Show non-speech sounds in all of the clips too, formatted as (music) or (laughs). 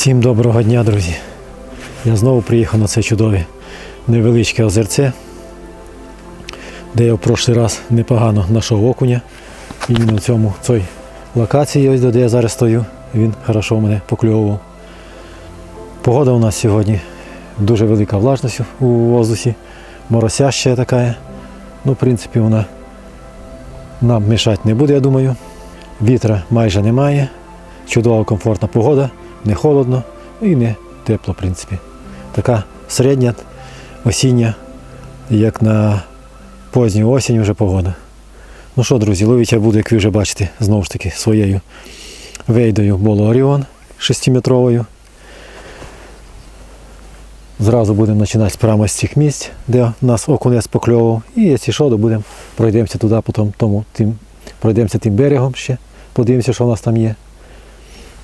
Всім доброго дня, друзі. Я знову приїхав на це чудове невеличке озерце, де я в прошлий раз непогано знайшов окуня. Іменно в цьому цій локації, ось де я зараз стою, він хорошо мене покльовував. Погода у нас сьогодні дуже велика влажність у воздусі, моросяща така. Ну, в принципі, вона нам мішати не буде, я думаю. Вітра майже немає. Чудова комфортна погода, не холодно і не тепло, в принципі. Така середня осіння, як на поздню осінь вже погода. Ну що, друзі, ловіть я буду, як ви вже бачите, знову ж таки своєю вейдою Боло Оріон 6-метровою. Зразу будемо починати прямо з цих місць, де нас окунець покльовував. І якщо що, то будемо пройдемося туди, потім тому, тим, пройдемося тим берегом ще, подивимося, що в нас там є.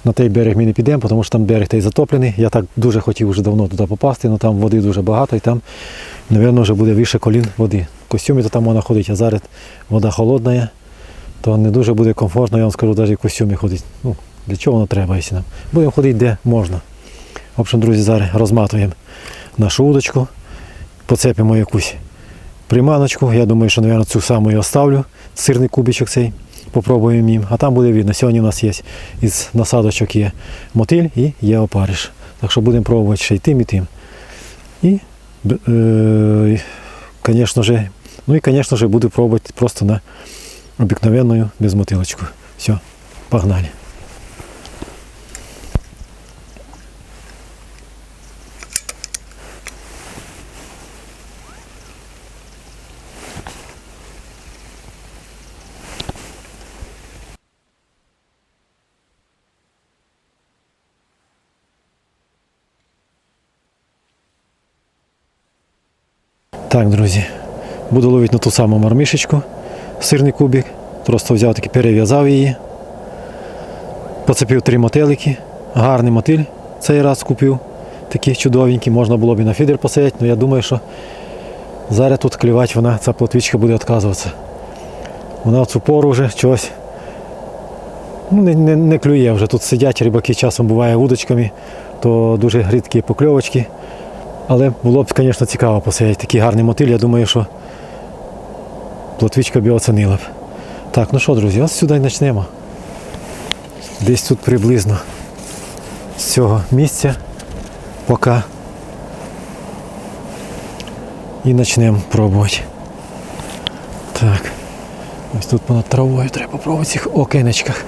На той берег ми не підемо, тому що там берег той затоплений. Я так дуже хотів вже давно туди попасти, але там води дуже багато і там, мабуть, вже буде вище колін води. В костюмі то там можна ходити, а зараз вода холодна, то не дуже буде комфортно, я вам скажу, навіть в костюмі ходити. Ну, для чого воно треба, якщо нам? Будемо ходити де можна. В общем, друзі, зараз розматуємо нашу удочку, поцепимо якусь приманочку. Я думаю, що, мабуть, цю саму і оставлю, сирний кубичок цей. Попробуємо їм. А там буде видно. Сьогодні у нас є із насадочок є мотиль і є опариш. Так що будемо пробувати ще й тим, і тим. І, е, ж, ну і, звісно ж, буду пробувати просто на обикновенну безмотилочку. Все, погнали. Так, друзі, буду ловити на ту саму мармишечку, сирний кубик. Просто взяв таки, перев'язав її. Поцепив три мотелики. Гарний мотиль цей раз купив. Такі чудовенькі, можна було б і на фідер посадити, але я думаю, що зараз тут клювати вона, ця плотвічка буде відказуватися. Вона в цю пору вже чогось ну, не, не, не клює вже. Тут сидять рибаки часом буває вудочками, то дуже рідкі покльовочки. Але було б, звісно, цікаво посадити такий гарний мотиль. Я думаю, що плотвичка б його оцінила б. Так, ну що, друзі, ось сюди почнемо. Десь тут приблизно з цього місця поки і почнемо пробувати. Так. Ось тут понад травою треба попробувати в цих окенечках.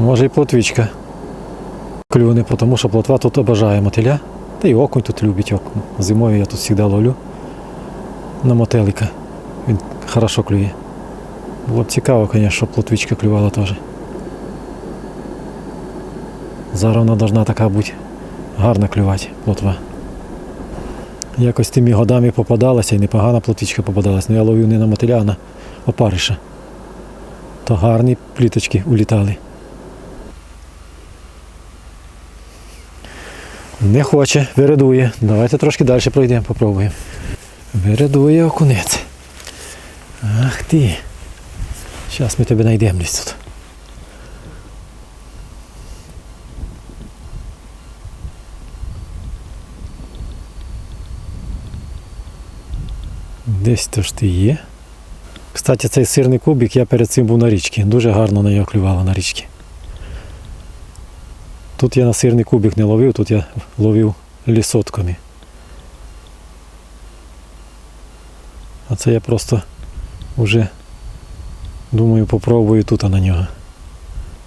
Може і плотвичка клюне, тому що плотва тут обожає мотиля. Та й окунь тут любить окунь. Зимою я тут завжди ловлю на мотелика. Він хорошо клює. Було б цікаво, звісно, щоб плотвичка клювала теж. Зараз вона повинна така бути гарно клювати, плотва. Якось тими годами попадалася і непогана плотвичка попадалась. Ну я ловив не на мотиля, а на опариша. То гарні пліточки улітали. Не хоче, вирядує. Давайте трошки далі пройдемо, попробуємо. Вирядує окунець. Ах ти. Зараз ми тебе знайдемо десь тут. Десь то ж ти є. Кстати, цей сирний кубик я перед цим був на річці. Дуже гарно на нього клювало на річці. Тут я на сирний кубик не ловив, тут я ловив лісотками. А це я просто вже думаю попробую тут на нього.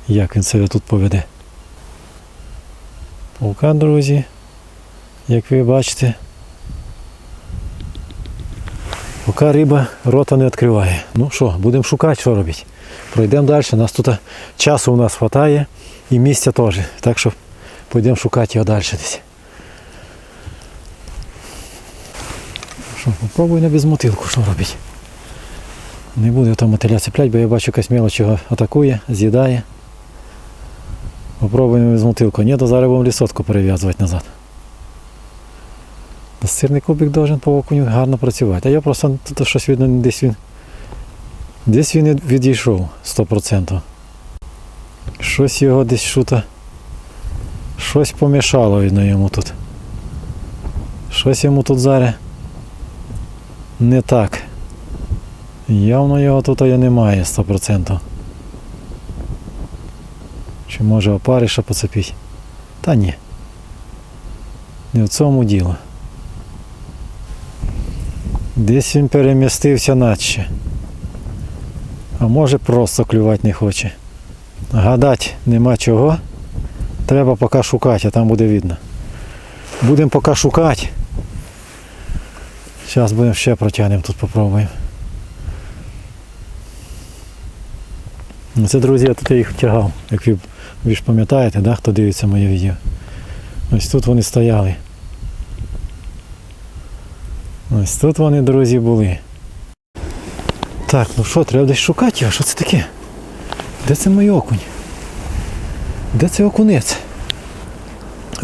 Як він себе тут поведе. Паука, друзі, як ви бачите, поки риба рота не відкриває. Ну що, будемо шукати, що робити. Пройдемо далі. Нас тут часу у нас вистачає і місця теж. Так що підемо шукати його далі десь. Що, попробуй на безмотилку, що робити. Не буду там мотиля цеплять, бо я бачу якась мелоч його атакує, з'їдає. Попробуємо без мотилку. Ні, то зараз будемо лісотку перев'язувати назад. Сирний кубик должен по окуню гарно працювати. А я просто тут щось видно десь він Десь він відійшов 100%. Щось його десь шута. Щось помішало видно йому тут. Щось йому тут зараз не так. Явно його тут і немає 100%. Чи може опариша поцепіть? Та ні. Не в цьому діло. Десь він перемістився наче. А може просто клювати не хоче. Гадати нема чого. Треба поки шукати, а там буде видно. Будемо поки шукати. Зараз будемо ще протягнемо тут попробуємо. Ну, Це, друзі, я тут їх тягав, як ви, ви ж пам'ятаєте, да, хто дивиться моє відео. Ось тут вони стояли. Ось тут вони, друзі, були. Так, ну що, треба десь шукати його, що це таке? Де це мій окунь? Де це окунець?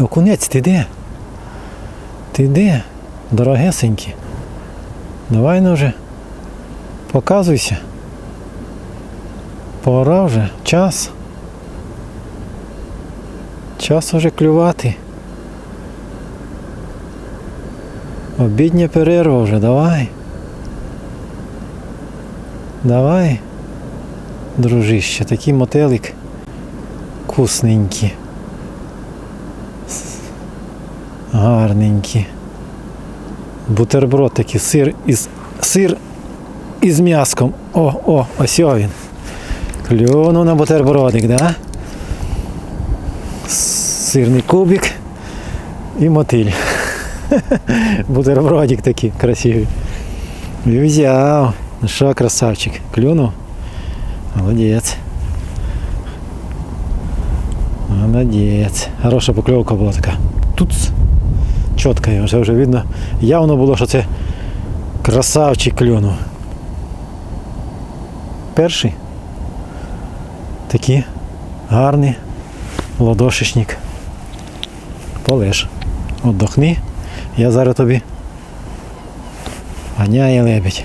Окунець, ти де? Ти де? Дорогесенький. Давай ну вже. Показуйся. Пора вже, час. Час уже клювати. Обідня перерва вже, давай. Давай, дружище, такий мотелик вкусненький. Гарненький. Бутерброд такий, сир із сир із м'яском. О, о, ось він. Клюнув на бутербродик, да? Сирний кубик і мотиль. (laughs) Бутербродик такий красивий. І взяв. Ну що, красавчик, клюнув? Молодець. Молодець. Хороша покльовка була така. Тут чітка, вже вже видно. Явно було, що це красавчик клюнув. Перший. Такий гарний ладошечник. Полеж. Отдохни. Я зараз тобі ганяє лебедь.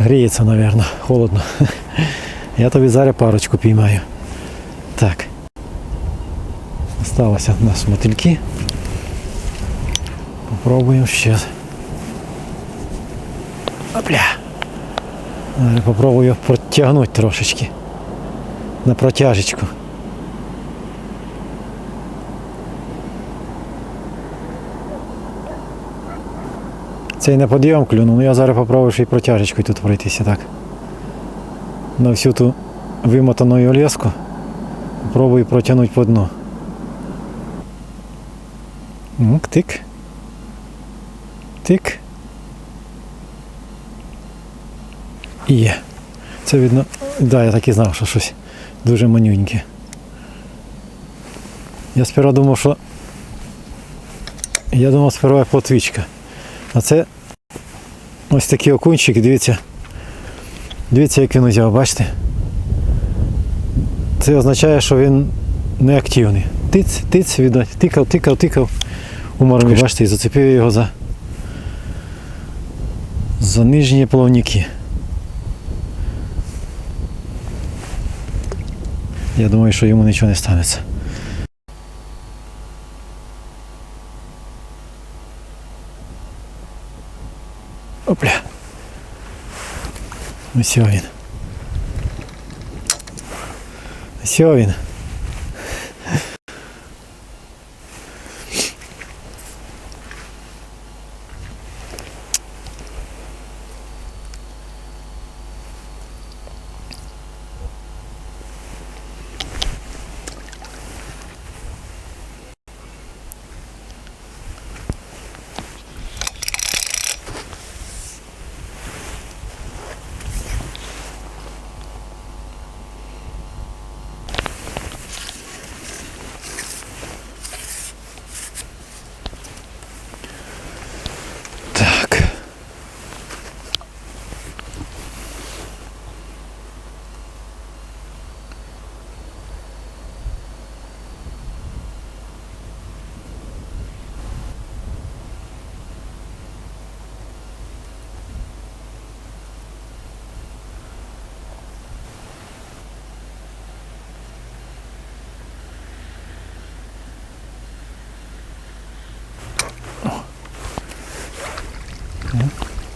Гріється, мабуть, холодно. Я тобі зараз парочку піймаю. Так. Осталося у нас мотильки. Попробуємо ще. Опля. Попробую протягнути трошечки. На протяжечку. Цей на підйом клюнув, ну я зараз попробую ще й протяжечкою тут пройтися так. На всю ту вимотану леску попробую протягнути по дну. Ну, тик. Тик. Є. Це видно. Да, я так і знав, що щось дуже манюньке. Я сперва думав, що. Я думав сперва плотвічка. А це ось такий окунчик, дивіться. Дивіться, як він узяв, бачите? Це означає, що він неактивний. Тиць, тиць, віддать. Тикав, тикав, тикав. У мормі, бачите, і зацепив я його за, за нижні плавники. Я думаю, що йому нічого не станеться. Опля. Ось він. Ось він.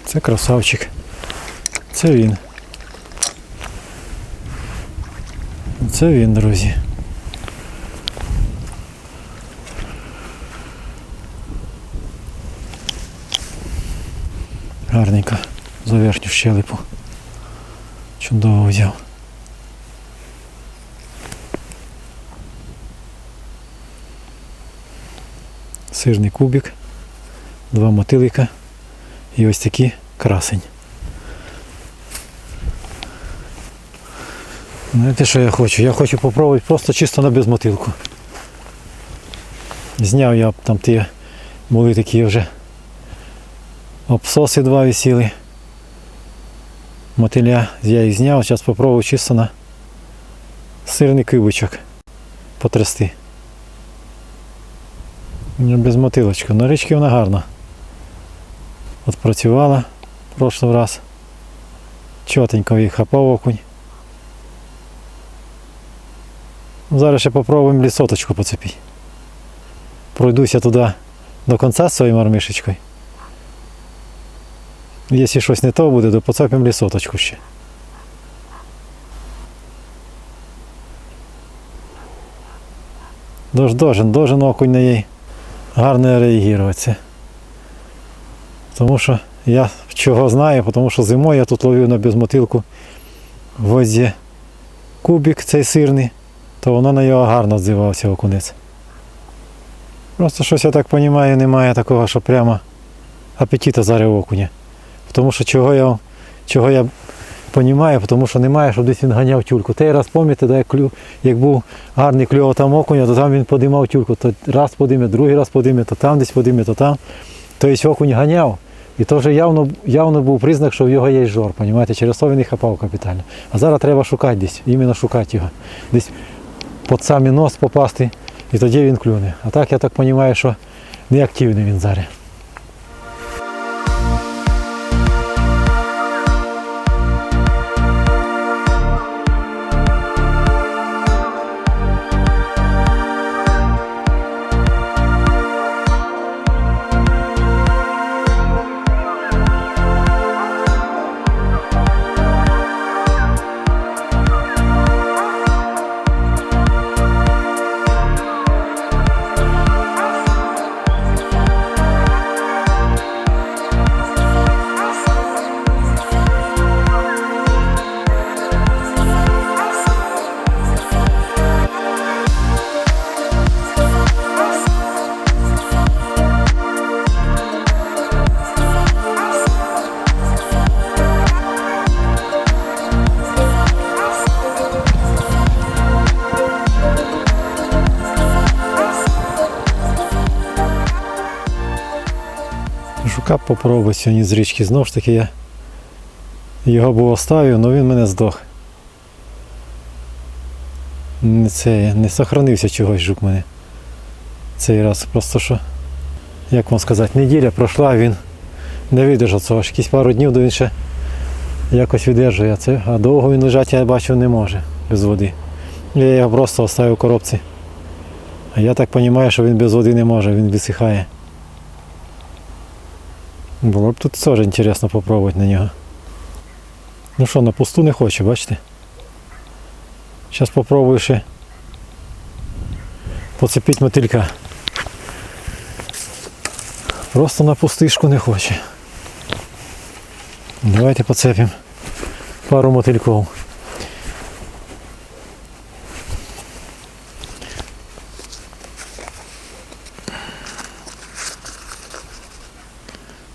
Це красавчик. Це він. Це він, друзі. Гарненько за верхню щелепу. Чудово взяв. Сирний кубик, два мотилика і ось такий красень. Знаєте, що я хочу? Я хочу попробувати просто чисто на безмотилку. Зняв я там ті були такі вже обсоси два висіли. Мотиля я їх зняв, зараз попробую чисто на сирний кибочок потрясти. Ну, Без мотилочка. На річки вона гарна. От працювала в прошлий раз. Чотенько їх хапав окунь. Зараз ще попробуємо лісоточку поцепити. Пройдуся туди до кінця з своєю мармишечкою. Якщо щось не то буде, то поцепимо лісоточку ще. Дож, должен, должен окунь на їй гарно реагуватися. Тому що я чого знаю, тому що зимою я тут ловив на безмотилку в воді кубик цей сирний, то воно на його гарно здивався окунець. Просто щось я так розумію, немає такого, що прямо апетита зараз окуня. Тому що чого я, чого я розумію, тому що немає, щоб десь він ганяв тюльку. Той раз пам'ятаєте, як, як був гарний кльов там окуня, то там він подимав тюльку. То раз подиме, другий раз подиме, то там десь подиме, то там. Тобто окунь ганяв. І то вже явно, явно був признак, що в його є жор, розумієте? через то він і хапав капітально. А зараз треба шукати десь, іменно шукати його. Десь під самий нос попасти, і тоді він клюне. А так я так розумію, що неактивний він зараз. Жука попробую сьогодні з річки. Знову ж таки я його був оставив, але він мене здох. Це, не сохранився чогось жук мене. Цей раз просто що, як вам сказати, неділя пройшла, він не видержав цього. Якісь пару днів, то він ще якось видержує це, а довго він лежати, я бачу, не може без води. Я його просто оставив у коробці. А я так розумію, що він без води не може, він висихає. Було б тут теж інтересно попробувати на нього. Ну що, на пусту не хоче, бачите? Зараз попробую ще поцепити мотилька. Просто на пустишку не хоче. Давайте поцепимо пару мотильков.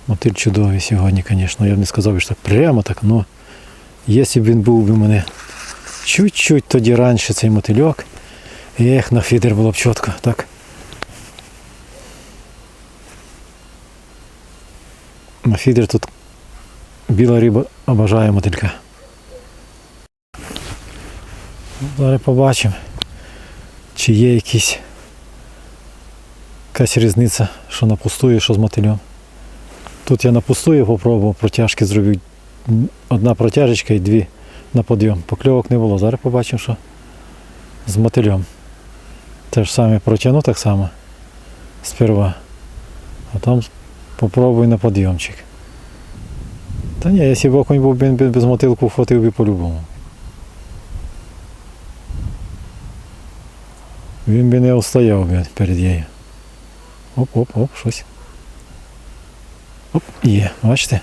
Мотиль чудовий сьогодні, звісно. Я б не сказав, що так прямо так, але якщо б він був би у мене чуть-чуть тоді раніше цей мотильок, ех, на фідер було б чітко, так. На фідер тут біла риба обожає мотилька. Зараз побачимо, чи є якісь якась різниця, що на пустую, що з мотилем. Тут я на пустую попробував, протяжки зробив. Одна протяжечка і дві на подйом. Покльовок не було. Зараз побачимо, що з мотилем. Те ж саме протягну так само сперва. А там попробую на подйомчик. Та ні, якщо б окунь був без мотилку хватив би по-любому. Він би не устояв перед нею. Оп-оп-оп, щось. Оп, є, бачите?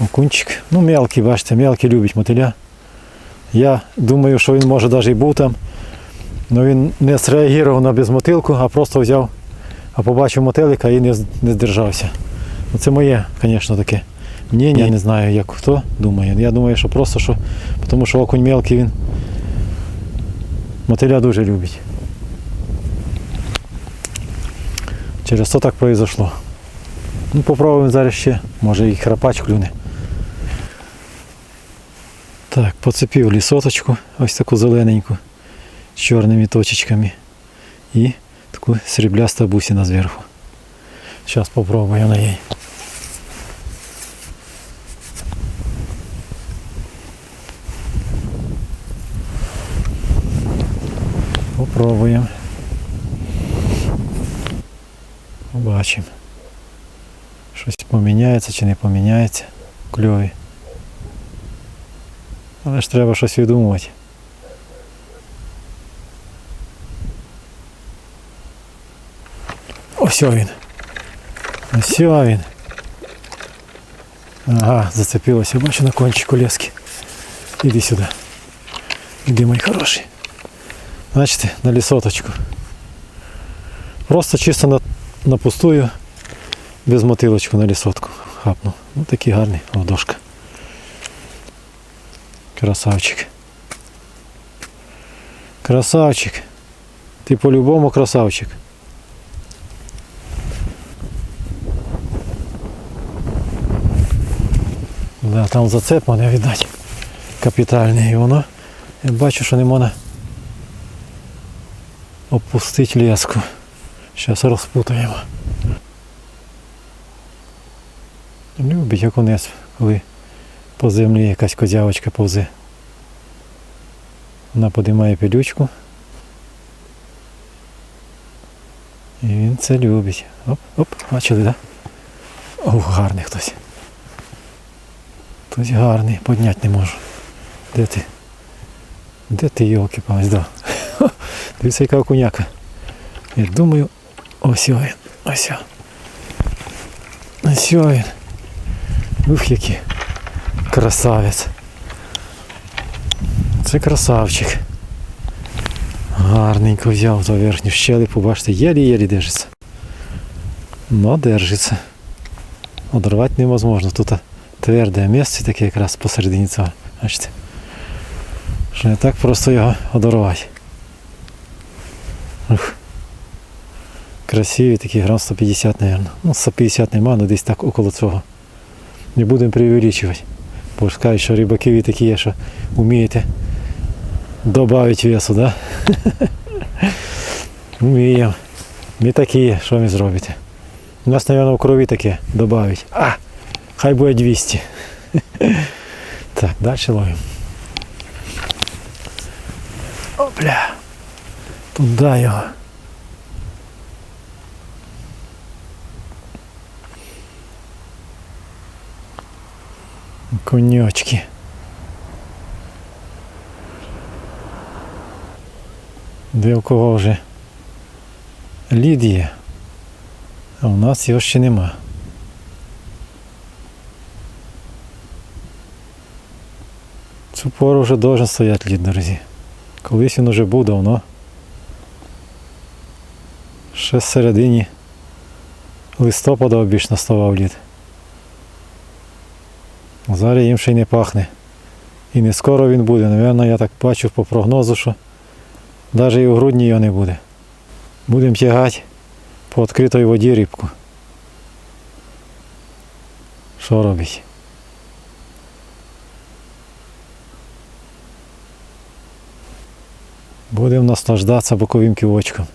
Окунчик. Ну, мелкий, бачите, мелкий любить мотиля. Я думаю, що він може навіть і був там. але він не зреагував на безмотилку, а просто взяв, а побачив мотилика і не, не здержався. Ну, Це моє, звісно, таке мнення. Я не знаю, як хто думає. Я думаю, що просто що, тому що окунь мелкий він мотиля дуже любить. Через то так произошло. Ну, попробуємо зараз ще, може і храпач клюне. Так, поцепив лісоточку, ось таку зелененьку, з чорними точечками. І таку срібляста бусина зверху. Зараз попробую на їй. Попробуємо. Побачимо. Щось поміняється чи не поміняється. Кльові. Але ж треба щось відумувати. Ось він. Ось він. Ага, зацепилося. Бачу на кончику лески. Іди сюди. Іди, мій хороший. Бачите, на лісоточку. Просто чисто на, на пустую, Без мотилочку на лісотку хапнув. Ну такий гарний ладошка. Красавчик. Красавчик. Ти по-любому красавчик. Да, там зацеп мене віддать. Капітальний. І воно. Я бачу, що не можна опустити леску. Зараз розпутаємо. Любить окунець, коли по землі якась козявочка повзе. Вона подимає пилючку. І він це любить. Оп, оп, бачили, так? Да? О, гарний хтось. Хтось гарний, підняти не можу. Де ти? Де ти, йолки палець, да. (laughs) Дивіться, яка окуняка. Я думаю, ось він, ось. Ось він. Ух, який красавець. Це красавчик. Гарненько взяв за верхню щелепу, бачите, єлі-єлі держиться. Но держиться. Оторвати невозможно. Тут тверде місце таке якраз посередині цього. Бачите? Що не так просто його одорвати. Ух. Красивий такий грам 150, мабуть. Ну, 150 нема, але десь так около цього. Не будемо преувеличувати. Бо ж кажуть, що рибаки ви такі є, що вмієте додати весу, да? Вміємо. Ми такі, що ми зробите. У нас, мабуть, в крові таке додати. А! Хай буде 200. (laughs) Так, далі ловимо. Опля. Туда його. Коньочки. Де у кого вже лід є, а у нас його ще нема. Цю пору вже должен стояти лід, друзі. Колись він уже був давно. Ще з середині листопада обічно ставав лід. Зараз їм ще й не пахне. І не скоро він буде. Навірно, я так бачу по прогнозу, що навіть і у грудні його не буде. Будемо тягати по відкритій воді рибку. Що робить? Будемо наслаждатися боковим ківочком.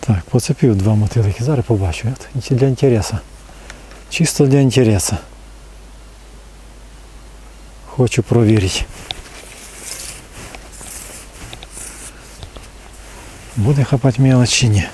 Так, поцепив два мотилики. Зараз побачу. Для інтересу. Чисто для інтересу. Хочу провірити. Буде хапати мелочь чи ні?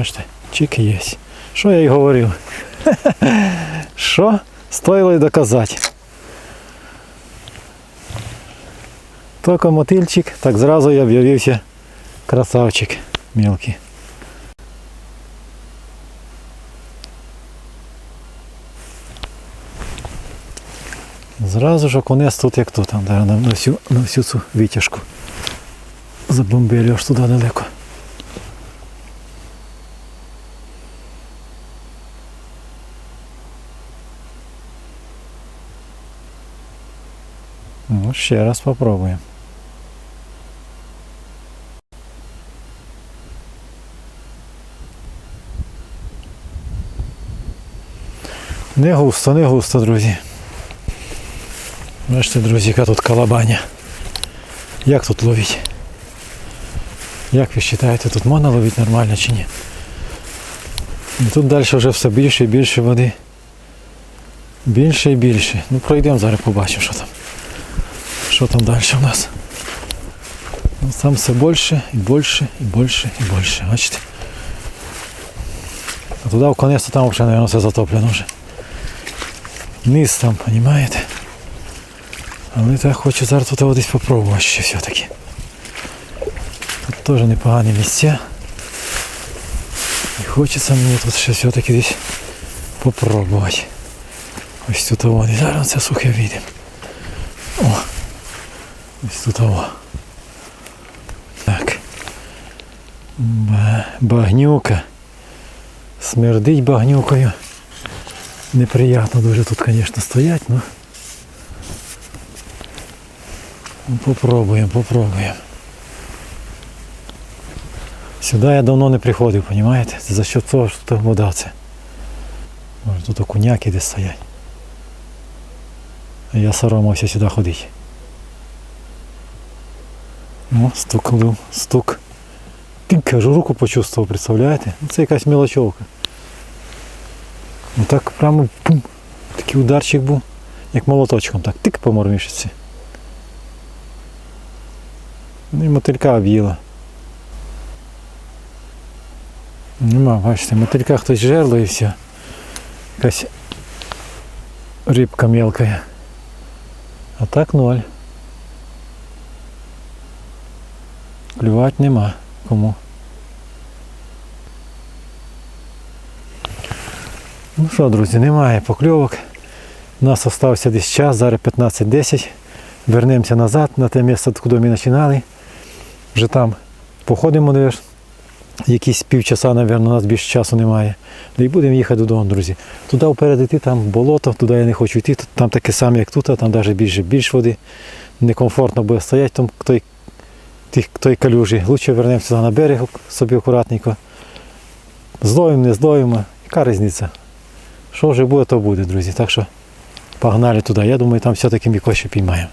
Бачите, чик є. Що я й говорив? (laughs) Що стоїло й доказати. Тільки мотильчик, так зразу і об'явився красавчик мелкий. Зразу ж окунець тут як тут, там, на, всю, на всю цю витяжку. Забомбили аж туди далеко. Ну, ще раз попробуємо. Не густо, не густо, друзі. Бачите, друзі, яка тут калабаня. Як тут ловить? Як ви вважаєте, тут можна ловити нормально чи ні? І тут далі вже все більше і більше води. Більше і більше. Ну пройдемо зараз побачимо, що там. Що там далі у нас. Ну, там все більше і більше і більше і більше. Бачите? А туди в конець там взагалі, мабуть, все затоплено вже. Низ там, розумієте? Але так хочу зараз тут десь попробувати ще все-таки. Тут теж непогані місця. І хочеться мені тут ще все-таки десь попробувати. Ось тут вон. І зараз це сухе відемо. Ось тут о. Так. Багнюка. Смердить багнюкою. Неприятно дуже тут, звісно, стоять, Ну, попробуємо, попробуємо. Сюди я давно не приходив, розумієте? За що того, що тут вода це. Може тут окуняки десь стоять. А я соромився сюди ходити. Ну, стук, ну, стук. Кажу, руку почувствував, представляєте? Ну, Це якась мілочовка. Ну так прямо пум. Такий ударчик був, як молоточком, так тик по мормішці. Ну і мотилька об'їла. Нема, бачите, мотилька хтось жерло і все. Якась рибка мелкая. А так ноль. Клювати нема кому. Ну що, друзі, немає покльовок. У нас залишився десь час, зараз 15-10. Вернемося назад на те місце, куди ми починали. Вже там походимо, де якісь півчаса, мабуть, у нас більше часу немає. Ну і будемо їхати додому, друзі. Туди вперед йти, там болото, туди я не хочу йти, там таке саме, як тут, а там навіть більше, більш води. Некомфортно буде стояти там той, тих, той калюжі. Лучше вернемося туди на берег собі акуратненько. Зловимо, не зловимо. Яка різниця? Що вже буде, то буде, друзі. Так що погнали туди. Я думаю, там все-таки ще піймаємо.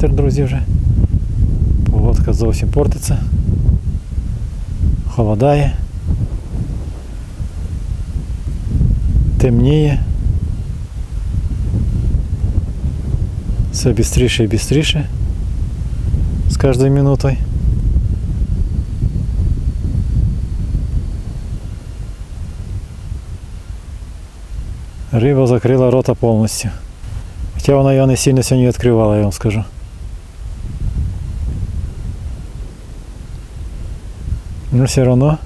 Вітер, друзі, вже. Погодка зовсім портиться. Холодає. Темніє. Все бістріше і бістріше з кожною минутою. Риба закрила рота повністю. Хоча вона його не сильно сьогодні відкривала, я вам скажу. Ну все одно.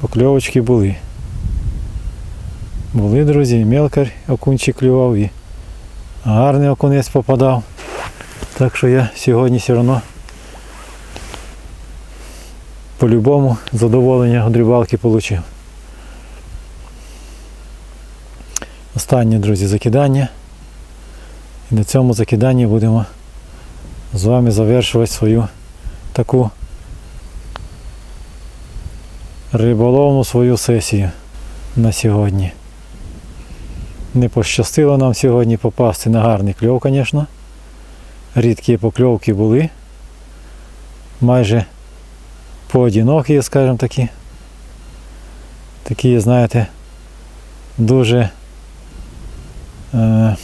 Покльовочки були. Були, друзі, і мелкар окунчик клював і гарний окунець попадав. Так що я сьогодні все одно по-любому задоволення від рибалки отримав. Останнє, друзі, закидання. І на цьому закиданні будемо з вами завершувати свою таку риболовну свою сесію на сьогодні. Не пощастило нам сьогодні попасти на гарний кльов, звісно. Рідкі покльовки були. Майже поодинокі, скажімо такі. Такі, знаєте, дуже е,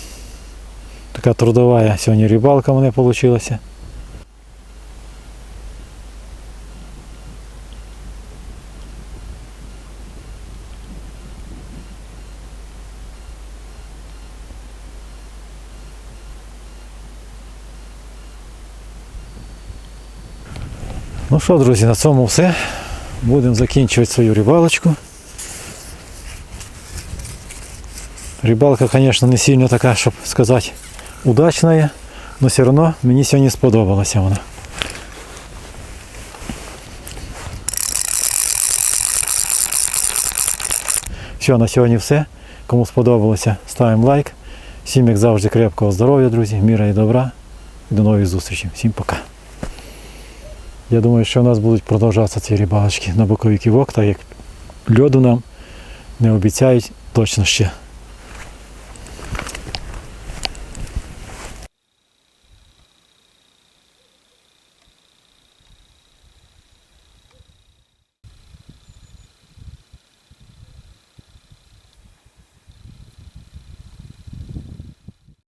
така трудова сьогодні рибалка в мене вийшла. Ну що, друзі, на цьому все. Будемо закінчувати свою рибалочку. Рибалка, звісно, не сильно така, щоб сказати, Удачна, але все одно мені сьогодні сподобалася вона. Все, на сьогодні все. Кому сподобалося, ставимо лайк. Всім, як завжди, крепкого здоров'я, друзі, міра і добра. До нових зустрічей. Всім пока. Я думаю, що у нас будуть продовжуватися ці рибалочки на боковий ківок, так як льоду нам не обіцяють точно ще.